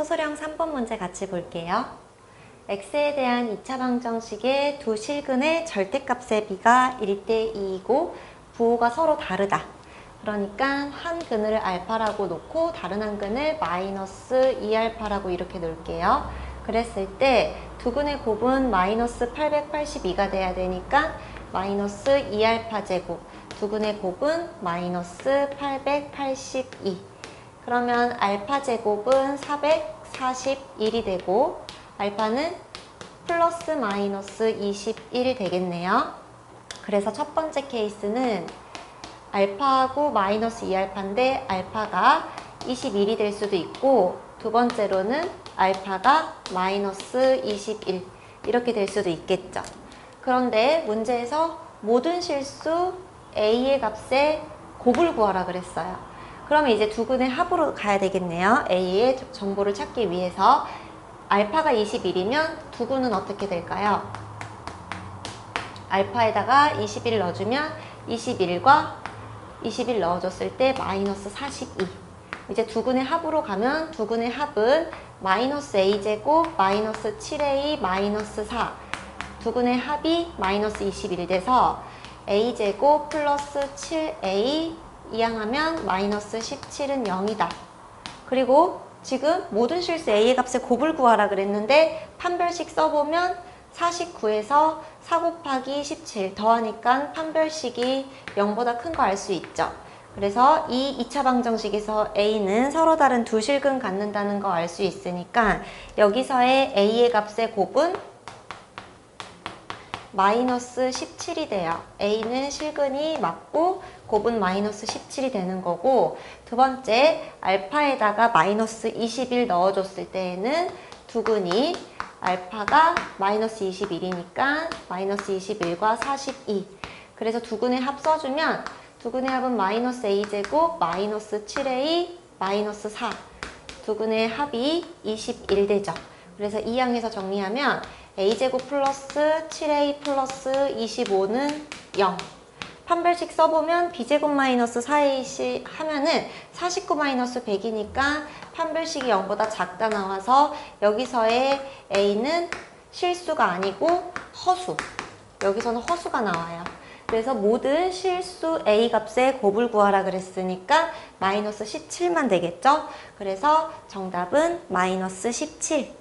소소령 3번 문제 같이 볼게요. x에 대한 2차 방정식의 두 실근의 절대값의 비가 1대 2이고 부호가 서로 다르다. 그러니까 한 근을 알파라고 놓고 다른 한 근을 마이너스 2알파라고 이렇게 놓을게요. 그랬을 때 두 근의 곱은 마이너스 882가 돼야 되니까 마이너스 2알파 제곱 두 근의 곱은 마이너스 882 그러면 알파 제곱은 441이 되고 알파는 플러스 마이너스 21이 되겠네요. 그래서 첫 번째 케이스는 알파하고 마이너스 2알파인데 알파가 21이 될 수도 있고 두 번째로는 알파가 마이너스 21 이렇게 될 수도 있겠죠. 그런데 문제에서 모든 실수 a의 값의 곱을 구하라 그랬어요. 그러면 이제 두 근의 합으로 가야 되겠네요. a의 정보를 찾기 위해서 알파가 21이면 두 근은 어떻게 될까요? 알파에다가 21 넣어주면 21과 21 넣어줬을 때 마이너스 42 이제 두 근의 합으로 가면 두 근의 합은 마이너스 a제곱 마이너스 7a 마이너스 4 두 근의 합이 마이너스 21 돼서 a제곱 플러스 7a 이항하면 마이너스 17은 0이다. 그리고 지금 모든 실수 a의 값의 곱을 구하라 그랬는데 판별식 써보면 49에서 4 곱하기 17 더하니까 판별식이 0보다 큰 거 알 수 있죠. 그래서 이 2차 방정식에서 a는 서로 다른 두 실근 갖는다는 거 알 수 있으니까 여기서의 a의 값의 곱은 마이너스 17이 돼요. a는 실근이 맞고 곱은 마이너스 17이 되는 거고 두 번째 알파에다가 마이너스 21 넣어줬을 때에는 두근이 알파가 마이너스 21이니까 마이너스 21과 42 그래서 두근의 합 써주면 두근의 합은 마이너스 a제곱 마이너스 7a 마이너스 4 두근의 합이 21 되죠. 그래서 이 항에서 정리하면 a제곱 플러스 7a 플러스 25는 0 판별식 써보면 b제곱 마이너스 4ac 하면은 49 마이너스 100이니까 판별식이 0보다 작다 나와서 여기서의 a는 실수가 아니고 허수. 여기서는 허수가 나와요. 그래서 모든 실수 a 값의 곱을 구하라 그랬으니까 마이너스 17만 되겠죠? 그래서 정답은 마이너스 17